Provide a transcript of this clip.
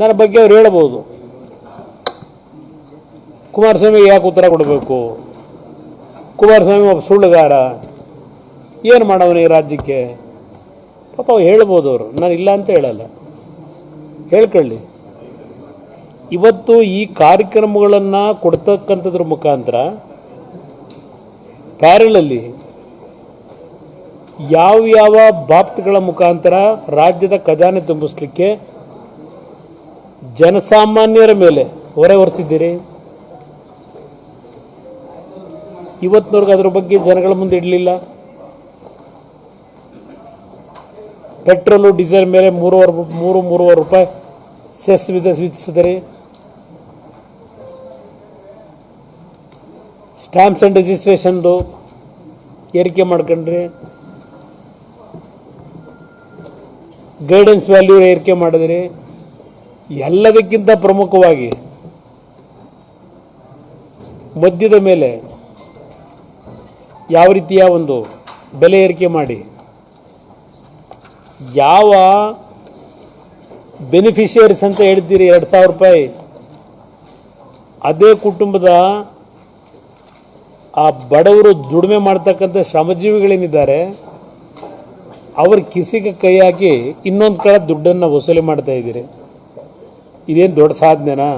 ನನ್ನ ಬಗ್ಗೆ ಅವ್ರು ಹೇಳ್ಬೋದು. ಕುಮಾರಸ್ವಾಮಿ ಯಾಕೆ ಉತ್ತರ ಕೊಡಬೇಕು? ಕುಮಾರಸ್ವಾಮಿ ಒಬ್ಬ ಸುಳ್ಳುಗಾರ. ಏನು ಮಾಡವನು ಈ ರಾಜ್ಯಕ್ಕೆ? ಪಾಪ ಅವ್ರು ಹೇಳ್ಬೋದು ಅವರು. ನಾನು ಇಲ್ಲ ಅಂತ ಹೇಳಲ್ಲ. ಹೇಳ್ಕೊಳ್ಳಿ. ಇವತ್ತು ಈ ಕಾರ್ಯಕ್ರಮಗಳನ್ನು ಕೊಡ್ತಕ್ಕಂಥದ್ರ ಮುಖಾಂತರ ಪ್ಯಾರಲಲ್ಲಿ ಯಾವ ಯಾವ ಮುಖಾಂತರ ರಾಜ್ಯದ ಖಜಾನೆ ತುಂಬಿಸ್ಲಿಕ್ಕೆ ಜನಸಾಮಾನ್ಯರ ಮೇಲೆ ಹೊರೆ ಹೊರಿಸಿದ್ದೀರಿ ಇವತ್ತಿನವ್ರಿಗೆ ಅದ್ರ ಬಗ್ಗೆ ಜನಗಳ ಮುಂದೆ ಇಡಲಿಲ್ಲ. ಪೆಟ್ರೋಲು, ಡೀಸೆಲ್ ಮೇಲೆ ಮೂರುವರೆ ಮೂರು, ಮೂರುವರೆ ರೂಪಾಯಿ ಸೆಸ್ ವಿಧ, ವಿಧಿಸಿದರೆ. ಸ್ಟ್ಯಾಂಪ್ಸ್ ಆ್ಯಂಡ್ ರಿಜಿಸ್ಟ್ರೇಷನ್ದು ಏರಿಕೆ ಮಾಡ್ಕೊಂಡ್ರಿ. ಗೈಡೆನ್ಸ್ ವ್ಯಾಲ್ಯೂ ಏರಿಕೆ ಮಾಡಿದ್ರಿ. ಎಲ್ಲದಕ್ಕಿಂತ ಪ್ರಮುಖವಾಗಿ ಮದ್ಯದ ಮೇಲೆ ಯಾವ ರೀತಿಯ ಒಂದು ಬೆಲೆ ಏರಿಕೆ ಮಾಡಿ, ಯಾವ ಬೆನಿಫಿಷಿಯರೀಸ್ ಅಂತ ಹೇಳ್ತೀರಿ ಎರಡು ಸಾವಿರ ರೂಪಾಯಿ, ಅದೇ ಕುಟುಂಬದ ಆ ಬಡವರು ದುಡಿಮೆ ಮಾಡ್ತಕ್ಕಂಥ ಶ್ರಮಜೀವಿಗಳೇನಿದ್ದಾರೆ, ಅವ್ರ ಕಿಸಿಗೆ ಕೈ ಹಾಕಿ ಇನ್ನೊಂದು ಕಡೆ ದುಡ್ಡನ್ನು ವಸೂಲಿ ಮಾಡ್ತಾ ಇದ್ದೀರಿ. ಇದೇನು ದೊಡ್ಡ ಸಾಧನೆನಾ?